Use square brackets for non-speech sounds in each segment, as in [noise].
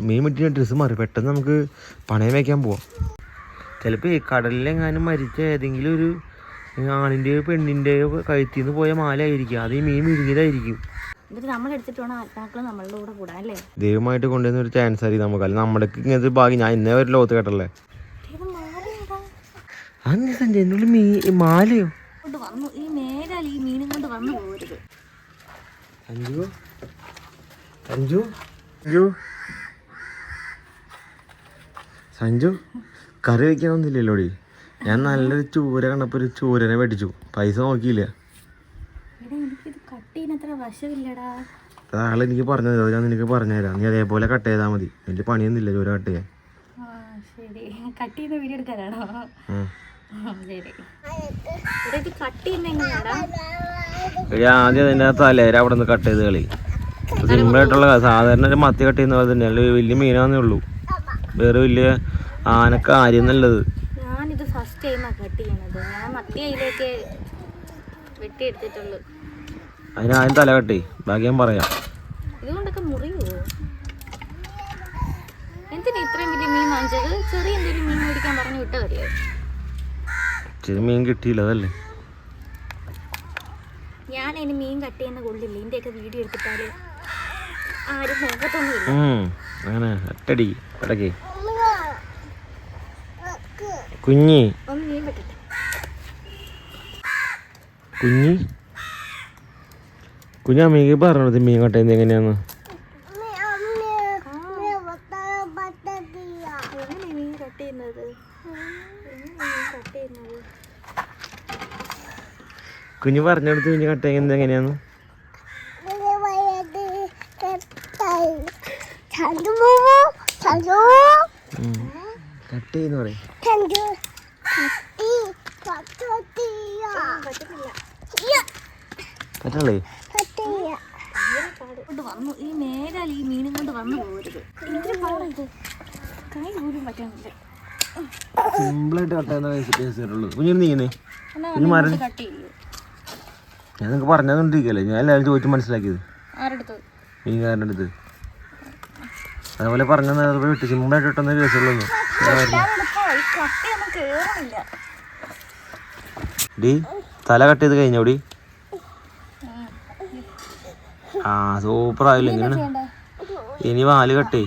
മീൻ വെട്ടിയ ഡ്രസ്സ് മാറി. പെട്ടെന്ന് നമുക്ക് പണയം വയ്ക്കാൻ പോവാം. ചിലപ്പോൾ ഈ കടലിലെങ്ങാനും മരിച്ച ഏതെങ്കിലും ഒരു ആണിന്റെയോ പെണ്ണിന്റെയോ കഴുത്തിൽ നിന്ന് പോയ മാലയായിരിക്കും. അത് ഈ മീൻ വിഴുങ്ങിയതായിരിക്കും. ദൈവമായിട്ട് കൊണ്ടുവന്ന ഒരു ചാൻസ് ആയിരിക്കും നമുക്ക്. അല്ല നമ്മുടെ ഇങ്ങനത്തെ ഭാഗ്യം ഞാൻ ഇന്നേ ഒരു ലോകത്ത് കേട്ടല്ലേ? അന്ന് സഞ്ജയ് മീ മാലയോ? സഞ്ജു സഞ്ജു സഞ്ജു സഞ്ജു കറി വെക്കാനൊന്നുമില്ലല്ലോടി ഞാൻ നല്ലൊരു ചൂര കണ്ടപ്പോൾ ഒരു ചൂരനെ മേടിച്ചു പൈസ നോക്കിയില്ല. അത്ര എനിക്ക് പറഞ്ഞു തരാം ഞാൻ നിനക്ക് പറഞ്ഞു തരാം നീ അതേപോലെ കട്ട് ചെയ്താ മതി. വലിയ പണിയൊന്നുമില്ല ചൂര കട്ട് ചെയ്യാൻ. ആദ്യം അതിന്റെ തലേര അവിടെ നിന്ന് കട്ട് ചെയ്ത് കളി. സിമ്പിളായിട്ടുള്ള സാധാരണ ഒരു മത്തി കട്ട് ചെയ്യുന്ന പോലെ തന്നെ വലിയ മീനാന്നേ ഉള്ളൂ. വേറെ വലിയ ആന കാര്യം എന്നുള്ളത് ഞാനിത് ഫസ്റ്റ് ടൈമാണ് കട്ട് ചെയ്യണത്. ഞാൻ വെട്ടിയെടുത്തിട്ടുള്ളൂ. അതിന് ആദ്യം തല കട്ടി ബാക്കി ഞാൻ പറയാം. ഇതുകൊണ്ടൊക്കെ മുറിയോ? എന്തിനാ ഇത്രയും വലിയ മീൻ വാങ്ങിച്ചത്? ചെറിയ എന്തെങ്കിലും മീൻ മേടിക്കാൻ പറഞ്ഞു ചെറിയ മീൻ കിട്ടിയില്ല അതല്ലേ? ഞാൻ അതിന് മീൻ കട്ട് ചെയ്യുന്ന കൊള്ളില്ല? ഇതിന്റെയൊക്കെ വീഡിയോ എടുത്തിട്ടാൽ ആരും നോക്കത്തൊന്നുമില്ല. അട്ടടി ഒറ്റടി കുഞ്ഞി. കുഞ്ഞി? കുഞ്ഞാ മീൻ പറഞ്ഞത് മീൻ കട്ട എങ്ങനെയാന്ന്? കുഞ്ഞു പറഞ്ഞെടുത്ത് കുഞ്ഞു കട്ട് ചെയ്യുന്നത് എങ്ങനെയാന്ന്? കട്ട് ചെയ്യുന്ന പറയും പറ്റല്ലേ കൊണ്ട് വന്നു. ഈ മേലാൽ ഈ മീനും കൊണ്ട് വന്നു പോകരുത് എന്തൊരു കൈ പോലും പറ്റാനില്ല സിമ്പിളായിട്ട് കട്ട് ചെയ്യുന്ന നീങ്ങുന്നേ കുഞ്ഞ് മാറി ഞാൻ നിങ്ങൾക്ക് പറഞ്ഞുകൊണ്ടിരിക്കല്ലേ ഞാൻ എല്ലാവരും ചോദിച്ചു മനസ്സിലാക്കിയത്. മീൻകാരന്റെ അടുത്ത്. അതേപോലെ പറഞ്ഞു വിട്ട് സിമ്പിളായിട്ട് കിട്ടുന്ന കേസുള്ളൂ ഡി തല കട്ട് ചെയ്ത് കഴിഞ്ഞോടി ആ സൂപ്പർ ആയില്ല ഇങ്ങനെ ഇനി വാൽ കട്ടേ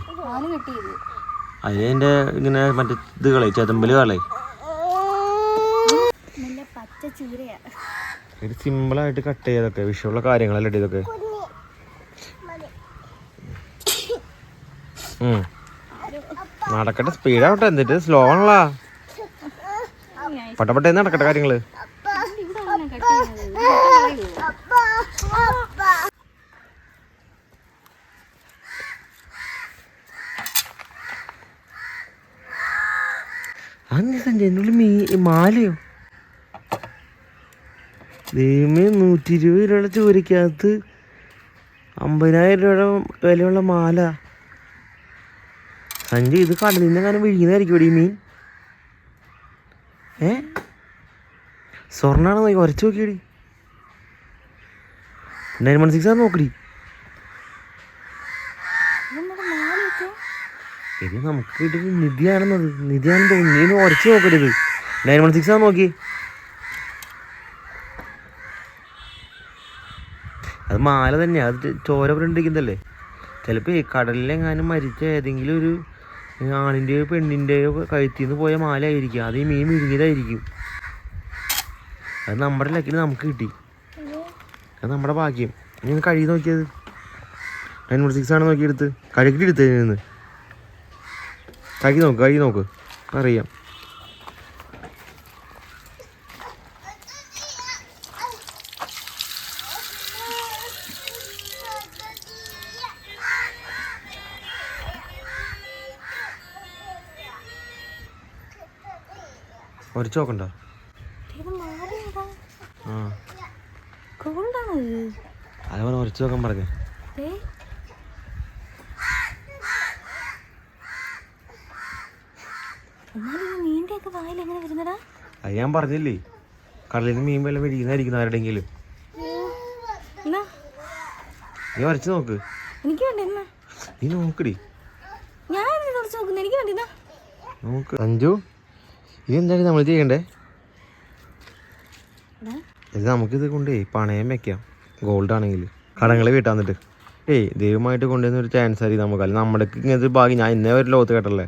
അതിന്റെ ഇങ്ങനെ മറ്റേ ഇത് കളേ ചെതമ്പൽ കളേ ഇത് സിമ്പിളായിട്ട് കട്ട് ചെയ്തൊക്കെ വിഷയമുള്ള കാര്യങ്ങളല്ലേ ഇതൊക്കെ നടക്കട്ടെ സ്പീഡാവട്ടെ എന്നിട്ട് സ്ലോ ആണല്ലോ. പട്ടപ്പട്ടേ നടക്കട്ടെ കാര്യങ്ങൾ. മാലയോ? ദൈവമേ നൂറ്റി ഇരുപത് രൂപയുടെ ചൂരക്കകത്ത് അമ്പതിനായിരം രൂപയുടെ വിലയുള്ള മാല. സഞ്ജയ് ഇത് കടലിൽ നിന്ന് അങ്ങനെ വിഴുങ്ങുന്നതായിരിക്കും ഇവിടെ ഈ മീൻ? ഏ? സ്വർണാണ് നോക്കി ഉരച്ചു നോക്കിയടി നയൻ വൺ സിക്സ് ആണ് നോക്കടി ഇത് നമുക്ക് ഇത് നിധിയാണെന്നത് നിധിയാണെന്ന് തോന്നുന്നു. നീ ഉരച്ചു നോക്കരുത് നയൻ വൺ സിക്സ് ആണ് നോക്കി അത് മാല തന്നെയാ. അത് ചോര പുരണ്ടിരിക്കുന്നതല്ലേ ചിലപ്പോൾ കടലിലെങ്ങാനും മരിച്ച ഏതെങ്കിലും ഒരു ആണിന്റെയോ പെണ്ണിന്റെയോ കഴുത്തിൽ നിന്ന് പോയ മാല ആയിരിക്കും അത് ഈ മീൻ വിരിഞ്ഞതായിരിക്കും അത് നമ്മുടെ ലക്കിൽ നമുക്ക് കിട്ടി. അത് നമ്മുടെ ഭാഗ്യം. ഇനി കഴുകി നോക്കിയത്. നയൻ വൺ സിക്സ് ആണ് നോക്കിയെടുത്ത്. കഴുകിട്ട് എടുത്തതിൽ നിന്ന് കഴുകി നോക്ക് കഴുകി നോക്ക്. അറിയാം. ഈ നോക്കണ്ട. ഒക്കെ വായിൽ നോക്കാൻ വരുന്നടാ? അത് ഞാൻ പറഞ്ഞില്ലേ. കടലിൽ നിന്ന് മീൻ വല്ല മേടിക്കുന്നതായിരിക്കും ആരുടെങ്കിലും നീ ഉരച്ചു നോക്ക്. എനിക്ക് വേണ്ട നീ നോക്കടി ഞാൻ നോക്കുന്നു? എനിക്ക് വേണ്ടിന്നാ നോക്ക്. അഞ്ചു. ഇത് എന്താണ് നമ്മൾ ചെയ്യണ്ടേ? ഇത് നമുക്കിത് കൊണ്ടേ പണയം വെക്കാം. ഗോൾഡ് ആണെങ്കിൽ കടങ്ങൾ വീട്ടാൻ എന്നിട്ട് ഏയ് ദൈവമായിട്ട് കൊണ്ടുവന്ന ഒരു ചാൻസ് ആയിരിക്കും നമുക്ക്. അല്ലെങ്കിൽ നമ്മുടെ ഇങ്ങനത്തെ ഭാഗ്യം. ഞാൻ ഇന്നേ ഒരു ലോകത്ത് കേട്ടല്ലേ?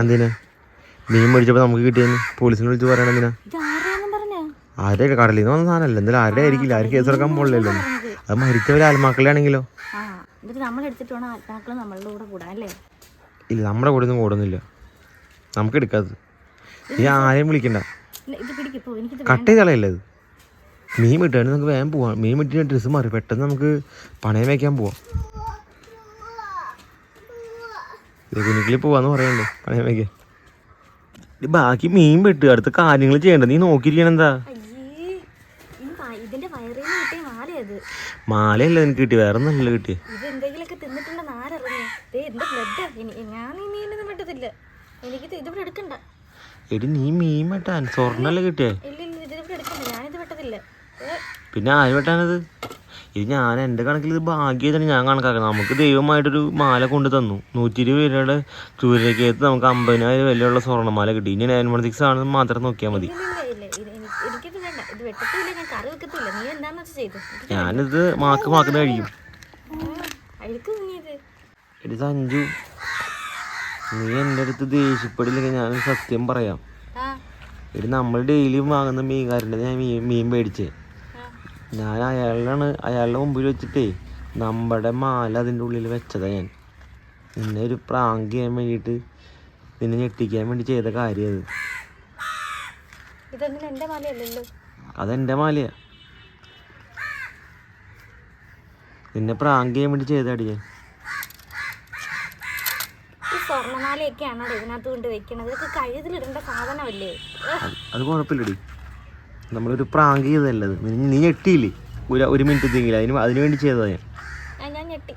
എന്തിനാ മീൻ മേടിച്ചപ്പോ നമുക്ക് കിട്ടിയെന്ന് പോലീസിനെ വിളിച്ച് പറയണം എന്തിനാ? ആരുടെ കടലിൽ നിന്ന് വന്ന സാധനമല്ല? എന്തായാലും ആരുടെ ആയിരിക്കില്ല? ആരും കേസ് എടുക്കാൻ പോകില്ലല്ലോ അത് മരിച്ചവരെ ആത്മാക്കളാണെങ്കിലോ? ആ എന്നിട്ട് നമ്മൾ എടുത്തിട്ട് വേണം ആത്മാക്കൾ നമ്മളുടെ കൂടെ കൂടാൻ അല്ലേ? ഇല്ല നമ്മുടെ കൂടെ ഒന്നും ഓടുന്നില്ല നമുക്ക് എടുക്കാത്തത് ഈ ആരെയും വിളിക്കണ്ട. കട്ട് ചെയ്ത് കളയല്ലേ ഇത്? മീൻ വിട്ടാണ് നമുക്ക് വേഗം പോവാം. മീൻ വിട്ടിന് ഡ്രസ്സ് മാറി. പെട്ടെന്ന് നമുക്ക് പണയം വയ്ക്കാൻ പോവാം. കുഞ്ഞിക്കിളി പോവാന്ന് പറയണ്ടേ? പണയം വയ്ക്കാൻ ബാക്കി മീൻ വെട്ട് അടുത്ത കാര്യങ്ങൾ ചെയ്യണ്ട നീ നോക്കിയിരിക്കണം എന്താ? മാലയല്ല നിനക്ക് കിട്ടി വേറെ ഒന്നല്ല കിട്ടിയേ. എനിക്കിത് ഇതിവിടെ എടുക്കണ്ട. എടി നീ മീൻ വെട്ടാൻ സ്വർണല്ലേ കിട്ടിയേ? ഇല്ല ഇല്ല ഇതിവിടെ എടുക്കണ്ട. ഞാനിത് വെട്ടത്തില്ല. ഏ, പിന്നെ ആര് വെട്ടാനത്? ഇത് ഞാൻ എന്റെ കണക്കിൽ ഇത് ഭാഗ്യത്തിന് ഞാൻ കണക്കാക്കുന്നത്. നമുക്ക് ദൈവമായിട്ടൊരു മാല കൊണ്ടു തന്നു. നൂറ്റി ഇരുപത് രൂപയുടെ ചൂരക്കേത്ത് നമുക്ക് അമ്പതിനായിരം വിലയുള്ള സ്വർണമാല കിട്ടി. ഇനി നയൻ വൺ സിക്സ് ആണെന്ന് മാത്രം നോക്കിയാൽ മതി. ഞാനിത് മാക്ക് മാക്കുന്ന കഴിയും. എടി സഞ്ജു നീ എന്റെ അടുത്ത് ദേഷ്യപ്പെടില്ലെങ്കിൽ ഞാൻ സത്യം പറയാം. എടി നമ്മൾ ഡെയിലി വാങ്ങുന്ന മീൻകാരന്റെ ഞാൻ മീൻ മീൻ മേടിച്ചേ. ഞാൻ അയാളാണ് അയാളുടെ മുമ്പിൽ വെച്ചിട്ടേ നമ്മുടെ മാല അതിന്റെ ഉള്ളിൽ വെച്ചതാ ഞാൻ. നിന്നെ ഒരു പ്രാങ്ക് ചെയ്യാൻ വേണ്ടിയിട്ട് നിന്നെ ഞെട്ടിക്കാൻ വേണ്ടി ചെയ്ത കാര്യം അത്. അതെന്റെ എന്റെ അതെന്റെ മാലയാ. നിന്നെ പ്രാങ്ക് ചെയ്യാൻ വേണ്ടി ചെയ്താടി ഞാൻ ഈ സ്വർണമാലയൊക്കെയാണോ ഇതിനകത്ത് കൊണ്ട് വെക്കണത്? ഇതൊക്കെ കഴുതിലിടേണ്ട സാധനമല്ലേ? ഏ, അത് കുഴപ്പമില്ലടി. നമ്മളൊരു പ്രാങ്ക് ചെയ്തതല്ല അത് നീ ഞെട്ടിയില്ലേ? ഒരു ഒരു മിനിറ്റ് എത്തിയെങ്കിലും അതിന് അതിന് വേണ്ടി ചെയ്തതാ ഞാൻ. ഞാൻ ഞെട്ടി.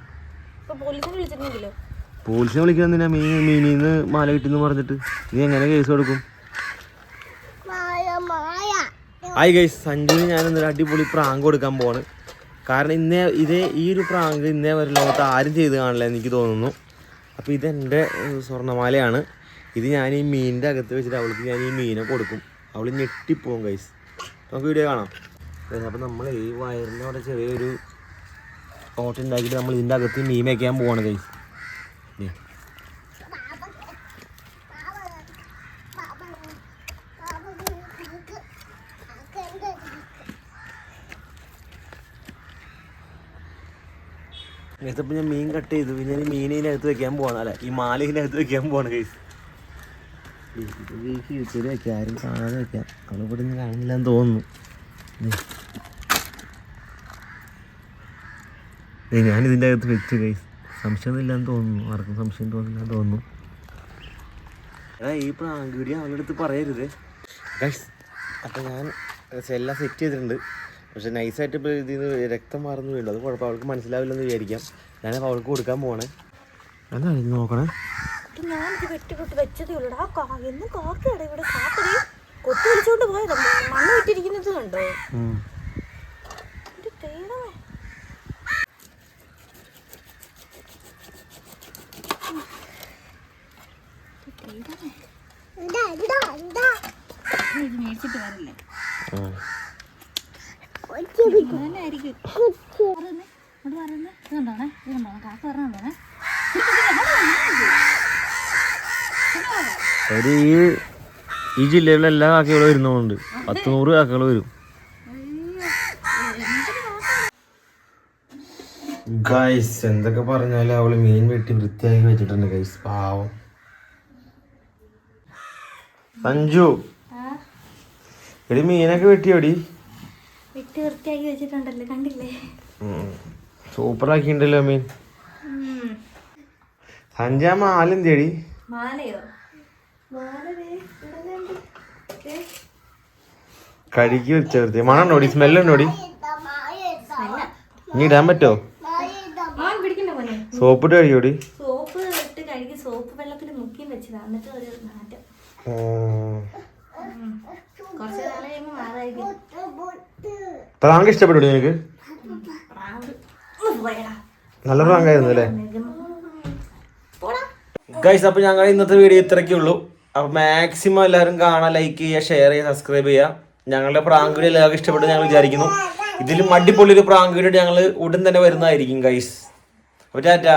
ഇപ്പൊ പോലീസിനെ വിളിച്ചിരുന്നെങ്കിലോ? പോലീസിനെ വിളിക്കാൻ എന്തിനാ മീൻ മീനിൽ നിന്ന് മാല കിട്ടിന്ന് പറഞ്ഞിട്ട്? നീ എങ്ങനെ കേസ് കൊടുക്കും? ഹായ് ഗൈസ് സഞ്ജുവിന് ഞാൻ ഇന്നൊരു അടിപൊളി പ്രാങ്ക് കൊടുക്കാൻ പോവാണ്. കാരണം ഇന്നേ ഇതേ ഈ ഒരു പ്രാങ്ക് ഇന്നേ വരെ ലോകത്ത് ആരും ചെയ്ത് കാണില്ല എനിക്ക് തോന്നുന്നു. അപ്പോൾ ഇതെന്റെ സ്വർണമാലയാണ്. ഇത് ഞാൻ ഈ മീനിന്റെ അകത്ത് വെച്ചിട്ട് അവൾക്ക് ഞാൻ ഈ മീനെ കൊടുക്കും. അവൾ ഞെട്ടിപ്പോവും കൈസ് നമുക്ക് വീഡിയോ കാണാം. അപ്പോൾ നമ്മൾ ഈ വയറിന്റെ അവിടെ ചെറിയൊരു ഓട്ടുണ്ടാക്കിയിട്ട് നമ്മൾ ഇതിന്റെ അകത്ത് മീൻ വയ്ക്കാൻ പോവാണ് ഗൈസ് ഇതിപ്പോൾ ഞാൻ മീൻ കട്ട് ചെയ്തു. പിന്നെ മീനിനകത്ത് മീൻ ഇതിനകത്ത് വെക്കാൻ പോവാണ്. അല്ല? ഈ മാലിനകത്ത് വെക്കാൻ പോവാണ് കേസ് ഫ്യൂച്ചറിൽ വെക്കാം. ആരും കാണാതെ വെക്കാം. അവളിവിടെ നിന്ന് കാണില്ല എന്ന് തോന്നുന്നു ഞാൻ ഇതിന്റെ അകത്ത് വെച്ചു കൈസ് സംശയമൊന്നുമില്ലാന്ന് തോന്നുന്നു. ആർക്കും സംശയം തോന്നില്ല തോന്നുന്നു. എടാ ഈ പ്രാങ്ക് വീഡിയോ അവളുടെ അടുത്ത് പറയരുത്. ഗൈസ് അപ്പം ഞാൻ എല്ലാം സെറ്റ് ചെയ്തിട്ടുണ്ട്. പക്ഷെ നൈസായിട്ട് ഇപ്പോൾ ഇതിൽ നിന്ന് രക്തം മാറുന്നു വീണ്ടും. അത് കുഴപ്പം. അവൾക്ക് മനസ്സിലാവില്ലെന്ന് വിചാരിക്കാം. ഞാനപ്പോൾ അവൾക്ക് കൊടുക്കാൻ പോവാണ്. എന്താണ് ഇത് നോക്കണേ? ഞാൻ ഞാനിത് വെച്ചതേ ഉള്ളൂ. ആ കാ എന്നും കാക്കയുടെ ഇവിടെ. കാക്കടി കൊത്തി വിളിച്ചോണ്ട് പോയതാ. മണ്ണ് വിട്ടിരിക്കുന്നത് കണ്ടോ? ഇത് മേടിച്ചിട്ട് വരല്ലേ? [laughs] ഒരു ഈ ഈ ജില്ലയിലുള്ള എല്ലാ കാക്കകളും വരുന്നതുകൊണ്ട് പത്ത് നൂറ് കാക്കകൾ വരും. ഗൈസ് എന്തൊക്കെ പറഞ്ഞാലും അവൾ മീൻ വെട്ടി വൃത്തിയാക്കി വെച്ചിട്ടുണ്ട് ഗൈസ് പാവം. സഞ്ജു. എടി മീനൊക്കെ വെട്ടിയോടി വെട്ടി വൃത്തിയാക്കി വെച്ചിട്ടുണ്ടല്ലോ കണ്ടില്ലേ? സൂപ്പർ ആക്കിണ്ടല്ലോ മീൻ സഞ്ജു മാലും തേടി മാലയോ? കഴുകി വെച്ച വൃത്തി മണുണ്ടോടി സ്മെല്ലുണ്ടോടി? സ്മെല്ലാ. ഇനി ഇടാൻ പറ്റോ? സോപ്പ് ഇട്ട് കഴുകിയോടി? സോപ്പ് ഇട്ട് കഴുകി സോപ്പ് വെള്ളത്തിൽ മുക്കി വെച്ചതാ. എന്നിട്ട് ഒരു മാറ്റം. കുറച്ച് നാളെ കഴിയുമ്പോൾ മാറായിരിക്കും. പ്രാങ്ക് ഇഷ്ടപ്പെട്ടു നിനക്ക്? നല്ല പ്രാങ്ക് ആയിരുന്നു പ്രാങ്കായിരുന്നു അല്ലേ. ഗൈസ് അപ്പോൾ ഞങ്ങൾ ഇന്നത്തെ വീഡിയോ ഇത്രയ്ക്കേ ഉള്ളൂ. അപ്പോൾ മാക്സിമം എല്ലാവരും കാണാൻ ലൈക്ക് ചെയ്യുക ഷെയർ ചെയ്യുക സബ്സ്ക്രൈബ് ചെയ്യുക. ഞങ്ങളുടെ പ്രാങ്ക് വീഡിയോ എല്ലാവർക്കും ഇഷ്ടപ്പെട്ടു ഞങ്ങൾ വിചാരിക്കുന്നു. ഇതിലും അടിപൊളി ഒരു പ്രാങ്ക് വീഡിയോ ഞങ്ങൾ ഉടൻ തന്നെ വരുന്നതായിരിക്കും ഗൈസ് അപ്പോൾ ടാറ്റ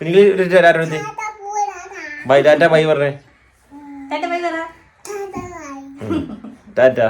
കുഞ്ഞിൽ ബൈ ടാറ്റ ബൈ പറഞ്ഞേ. ടാറ്റ.